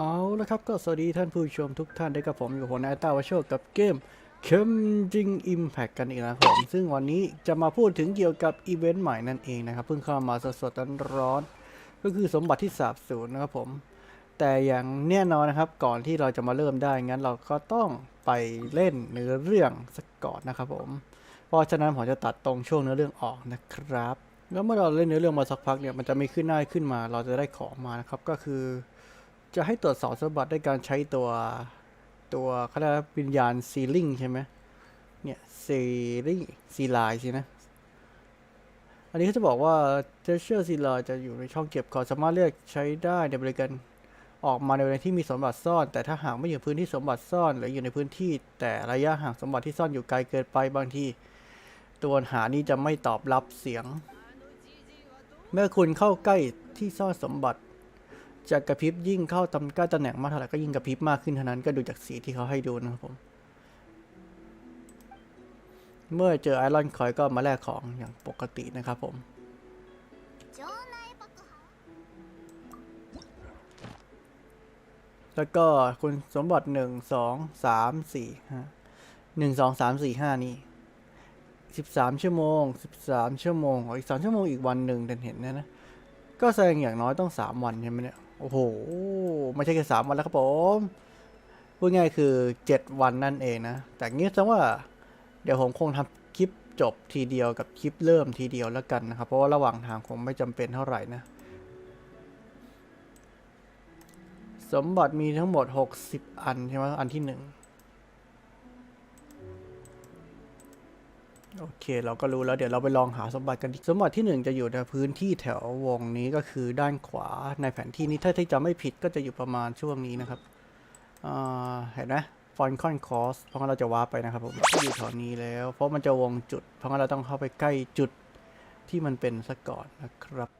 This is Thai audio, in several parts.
เอาละครับก็สวัสดีท่านผู้ชมทุกท่านด้วยกับผมอยู่กับผมนายตาวโชคกับเกมเคมจิงอิมแพคกันอีกแล้วครับผม ซึ่งวันนี้จะมาพูดถึงเกี่ยวกับอีเวนต์ใหม่นั่นเองนะครับ เพิ่งเข้ามาสดๆร้อนๆก็คือสมบัติที่สาบสูญนะครับผม แต่อย่างแน่นอนนะครับก่อนที่เราจะมาเริ่มได้งั้นเราก็ต้องไปเล่นเนื้อเรื่องสักก่อนนะครับผม เพราะฉะนั้นผมจะตัดตรงช่วงเนื้อเรื่องออกนะครับแล้วเมื่อเราเล่นเนื้อเรื่องมาสักพักเนี่ยมันจะม่ขึ้นหน้าขึ้นมา เราจะได้ของมานะครับก็คือ จะให้ตรวจสอบสมบัติด้วยการใช้ตัวตัวเขาเรียกว่าวิญญาณซีลิงใช่ไหมเนี่ยซีลิงซีไลน์สินะ อันนี้เขาจะบอกว่าเทเชอร์ซีไลน์จะอยู่ในช่องเก็บของสามารถเลือกใช้ได้ในบริการออกมาในเวลาที่มีสมบัติซ่อน แต่ถ้าหากไม่อยู่พื้นที่สมบัติซ่อน หรืออยู่ในพื้นที่ แต่ระยะห่างสมบัติที่ซ่อนอยู่ไกลเกินไปบางทีตัวหานี้จะไม่ตอบรับเสียง เมื่อคุณเข้าใกล้ที่ซ่อนสมบัติ จะกกระพริบยิ่งเข้าตำก้าตำแหน่งมากเท่าไหร่ก็ยิ่งกระพริบมากขึ้นเท่านั้นก็ดูจากสีที่เขาให้ดูนะครับผม เมื่อเจอไอรอนคอยก็มาแลกของอย่างปกตินะครับผมแล้วก็คุณสมบัติหนึ่งสองสามสี่ห้หนึ่งสองสามสี่ห้านี่สิบสามชั่วโมงสิบสามชั่วโมงอ,อีกสามชั่วโมงอีกวันหนึ่งเดนเห็นนะนะ ก็แสดงอย่างน้อยต้องสามวันใช่ไหมเนี่ย โอ้โห ไม่ใช่แค่สามวันแล้วครับผม พูดง่ายคือเจ็ดวันนั่นเองนะ แต่งี้แสดงว่า เดี๋ยวผมคงทำคลิปจบทีเดียวกับคลิปเริ่มทีเดียวแล้วกันนะครับ เพราะว่าระหว่างทางคงไม่จำเป็นเท่าไหร่นะ สมบัติมีทั้งหมด 60 อันใช่ไหมอันที่หนึ่ง โอเคเราก็รู้แล้วเดี๋ยวเราไปลองหาสมบัติกันสมบัติที่หนึ่งจะอยู่ในพื้นที่แถววงนี้ก็คือด้านขวาในแผนที่นี้ถ้าที่จะไม่ผิดก็จะอยู่ประมาณช่วงนี้นะครับเห็นไหมฟอนคอนคอสเพราะงั้นเราจะว้าไปนะครับผมอยู่แถวนี้แล้ว เพราะมันจะวงจุด เพราะงั้นเราต้องเข้าไปใกล้จุดที่มันเป็นซะก่อนนะครับ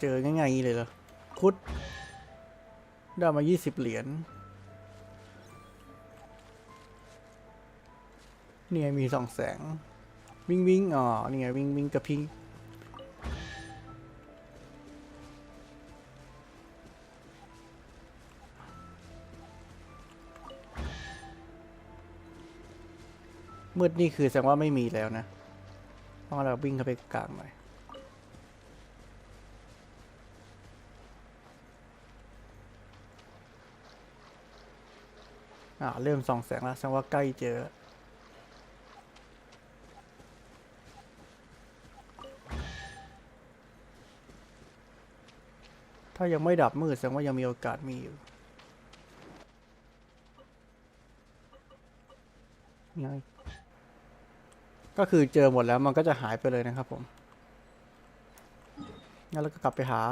เจอง่ายๆเลยเหรอคุดได้มา 20 เหรียญ นี่ไงมีสองแสง วิ่งวิ่งอ๋อนี่ไงวิ่งวิ่งกระพริบมืดนี่คือแสดงว่าไม่มีแล้วนะเพราะงั้นเราวิ่งเข้าไปกลางหน่อยอ่าเริ่มส่องแสงแล้วแสดงว่าใกล้เจอายังไม่ดับมืดแสดงว่ายังมีโอกาสมีอยู่ไงก็คือเจอหมดแล้วมันก็จะหายไปเลยนะครับผม งั้นเราก็กลับไปหา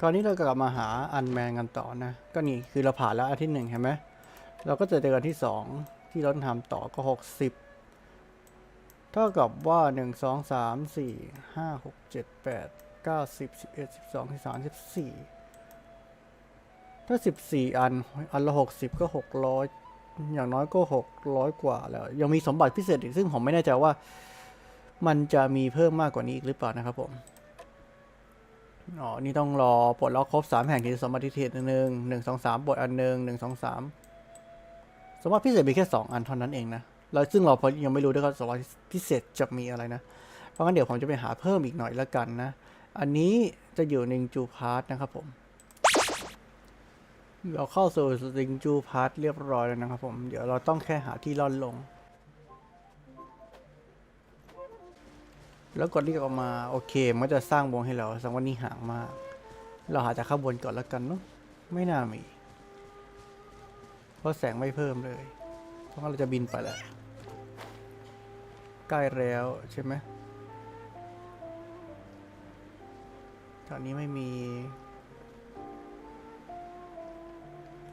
คราวนี้เราก็กลับมาหาอันแมนกันต่อนะ ก็นี่คือเราผ่านแล้วอันที่หนึ่งเห็นไหม เราก็จะเจอกันที่สองที่เราทำต่อก็หกสิบเท่ากับว่าหนึ่งสองสามสี่ห้าหกเจ็ดแปด เก้าสิบสิบเอ็ดสิบสองสิบสามสิบสี่ถ้าสิบสี่อัน อันละหกสิบก็หกร้อยอย่างน้อยก็หกร้อยกว่าแล้ว ยังมีสมบัติพิเศษอีกซึ่งผมไม่แน่ใจว่า มันจะมีเพิ่มมากกว่านี้อีกหรือเปล่านะครับผมอ๋อ นี่ต้องรอปลดล็อกครบสามแห่งถึงสมบัติพิเศษหนึ่งหนึ่งสองสามปลดอันหนึ่งหนึ่งสองสามสมบัติพิเศษมีแค่สองอันเท่านั้นเองนะแล้วซึ่งเรายังไม่รู้ด้วยว่าสมบัติพิเศษจะมีอะไรนะ เพราะงั้นเดี๋ยวผมจะไปหาเพิ่มอีกหน่อยล้วกันนะ อันนี้จะอยู่ในจูพาร์ทนะครับผม เราเข้าสู่สิงจูพาร์ทเรียบร้อยแล้วนะครับผม เดี๋ยวเราต้องแค่หาที่ล่อนลง แล้วกดเรียกออกมา โอเค มันจะสร้างวงให้เราแสดงว่านี่ห่างมาก เราหาจากข้างบนก่อนแล้วกันเนาะไม่น่ามี เพราะแสงไม่เพิ่มเลย เพราะงั้นเราจะบินไปแล้ว ใกล้แล้วใช่ไหม วนี้ไม่มี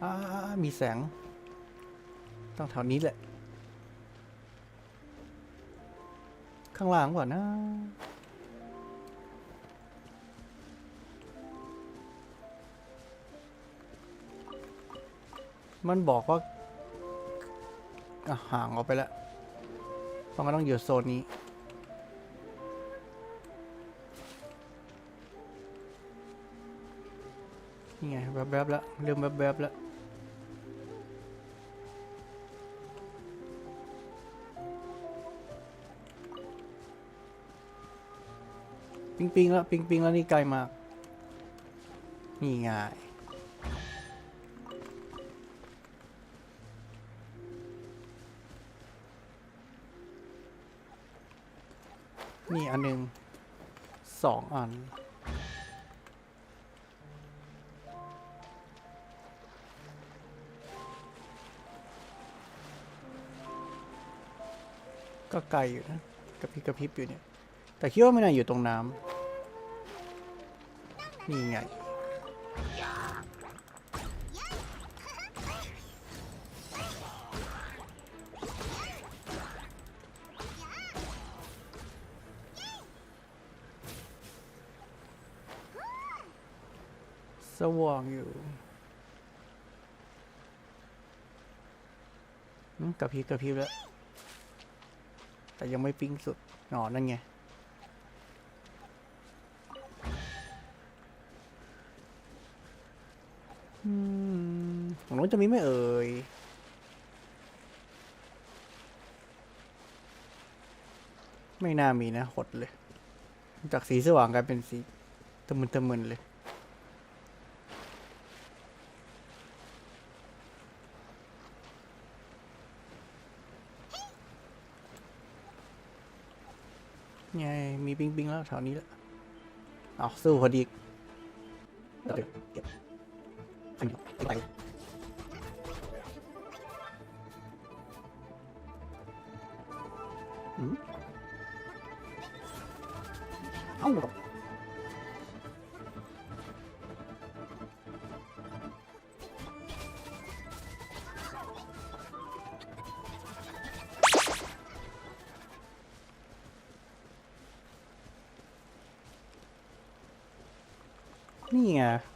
อ่ามีแสง ต้องแถวนี้แหละ ข้างล่างก่อนนะมันบอกว่าห่างออกไปแล้วเพราะมันต้องอยู่โซนนี้ นี่ไงแวบๆแล้วเริ่มแวบๆแล้วปิงปิงแล้วปิงปิงแล้วนี่ไกลมากนี่ไงนี่อันหนึ่งสองอัน ก็ไกลอยู่นะกระพริบกระพริบอยู่เนี่ย แต่คิดว่าไม่น่าอยู่ตรงน้ำนี่ไงสว่างอยู่กระพริบกระพริบแล้ว แต่ยังไม่ปิ้งสุดหนอนั่นไง อืมของนู้นจะมีไหม่เอ่ยไม่น่ามีนะหดเลย จากสีสว่างกลายเป็นสีตะมึนตะมึนเลย ไงมีปิงปิงแล้วแถวนี้แล้วเอาสู้พอดีเดี๋ยวเก็บไปอืมเอ้า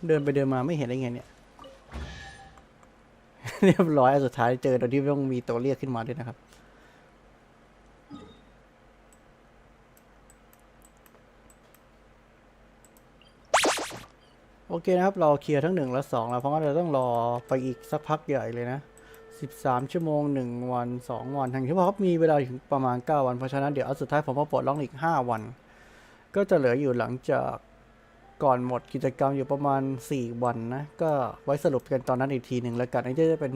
เดินไปเดินมาไม่เห็นได้ไงเนี่ย เรียบร้อยอันสุดท้ายเจอโดยที่ไม่ต้องมีตัวเรียกขึ้นมาด้วยนะครับ โอเคนะครับ เราเคลียร์ทั้งหนึ่งและสองแล้ว เพราะว่าเราต้องรอไปอีกสักพักใหญ่เลยนะ13ชั่วโมง1วัน2วันทางที่ว่าเขามีเวลาถึงประมาณ9วัน เพราะฉะนั้นเดี๋ยวเอาสุดท้ายผมมาปลดล็อกอีก5วัน ก็จะเหลืออยู่หลังจาก ก่อนหมดกิจกรรมอยู่ประมาณ 4 วันนะ ก็ไว้สรุปกันตอนนั้นอีกทีหนึ่งแล้วกันอันนี้จะเป็น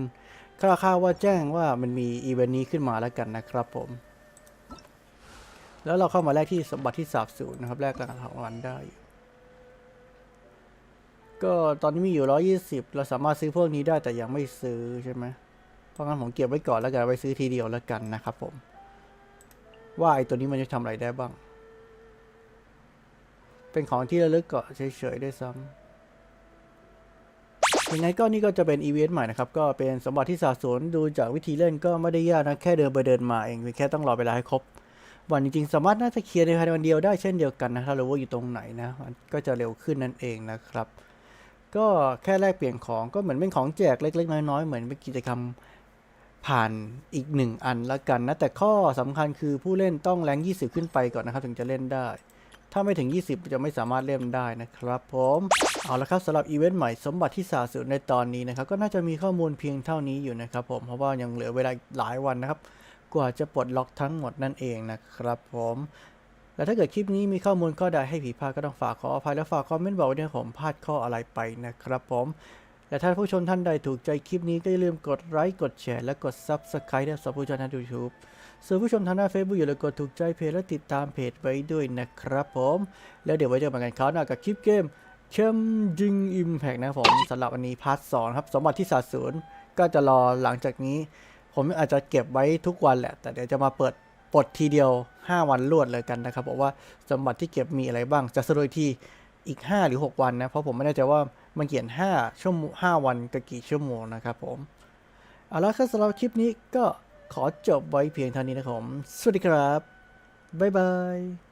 คร่าวๆว่าแจ้งว่ามันมีอีเวนต์นี้ขึ้นมาแล้วกันนะครับผม แล้วเราเข้ามาแรกที่สมบัติที่สาบสูญนะครับ แรกรางวัลได้ ก็ตอนนี้มีอยู่ร้อยี่สิบเราสามารถซื้อพวกนี้ได้แต่ยังไม่ซื้อใช่ไหมเพราะงั้นผมเก็บไว้ก่อนแล้วกันไว้ซื้อทีเดียวแล้วกันนะครับผม ว่าไอ้ตัวนี้มันจะทำอะไรได้บ้าง เป็นของที่ระลึกเกาะเฉยๆด้วยซ้ำยังไงก็นี่ก็จะเป็นอีเวนต์ใหม่นะครับ ก็เป็นสมบัติที่สะสมดูจากวิธีเล่นก็ไม่ได้ยากนะ แค่เดินไปเดินมาเองเพียงแค่ต้องรอเวลาให้ครบ วันจริงๆ สามารถน่าจะเคลียร์ในภายในวันเดียวได้เช่นเดียวกันนะ ถ้ารู้ว่าอยู่ตรงไหนนะ มันก็จะเร็วขึ้นนั่นเองนะครับ ก็แค่แลกเปลี่ยนของก็เหมือนเป็นของแจกเล็ก ๆ น้อยๆ เหมือนเป็นกิจกรรมผ่านอีกหนึ่งอันละกันนะ แต่ข้อสำคัญคือผู้เล่นต้องแรง 20 ขึ้นไปก่อนนะครับ ถึงจะเล่นได้ ถ้าไม่ถึง 20 จะไม่สามารถเล่นได้นะครับผมเอาละครับสำหรับอีเวนต์ใหม่สมบัติที่สาสุดในตอนนี้นะครับก็น่าจะมีข้อมูลเพียงเท่านี้อยู่นะครับผมเพราะว่ายังเหลือเวลาหลายวันนะครับ กว่าจะปลดล็อกทั้งหมดนั่นเองนะครับผมและถ้าเกิดคลิปนี้มีข้อมูลข้อใดให้ผิดพลาดก็ต้องฝากขออภัยและฝากคอมเมนต์บอกว้ด้วยผมพลาดข้ออะไรไปนะครับผม และถ้าผู้ชมท่านใดถูกใจคลิปนี้ก็อย่าลืมกดไลค์กดแชร์และกด Subscribe ให้สำหรับผู้ชมทาง YouTube ส่วนผู้ชมทางหน้า Facebook อย่าลืมกดถูกใจเพจและติดตามเพจไว้ด้วยนะครับผม แล้วเดี๋ยวไว้เจอกันคราวหน้ากับคลิปเกมเข้มยิงอิมแพกนะผมสำหรับวันนี้พาร์ทสองครับสมบัติที่สาสูญก็จะรอหลังจากนี้ ผมอาจจะเก็บไว้ทุกวันแหละ แต่เดี๋ยวจะมาเปิดปลดทีเดียว 5 วันรวดเลยกันนะครับบอกว่าสมบัติที่เก็บมีอะไรบ้างจะสรุปอีกทีอีก 5 หรือ 6 วันนะ เพราะผมไม่แน่ใจว่า มันเขียน 5 ชั่วโมง 5 วันกับกี่ชั่วโมงนะครับผมเอาละครับสำหรับคลิปนี้ก็ขอจบไว้เพียงเท่านี้นะครับผม สวัสดีครับ บ๊ายบาย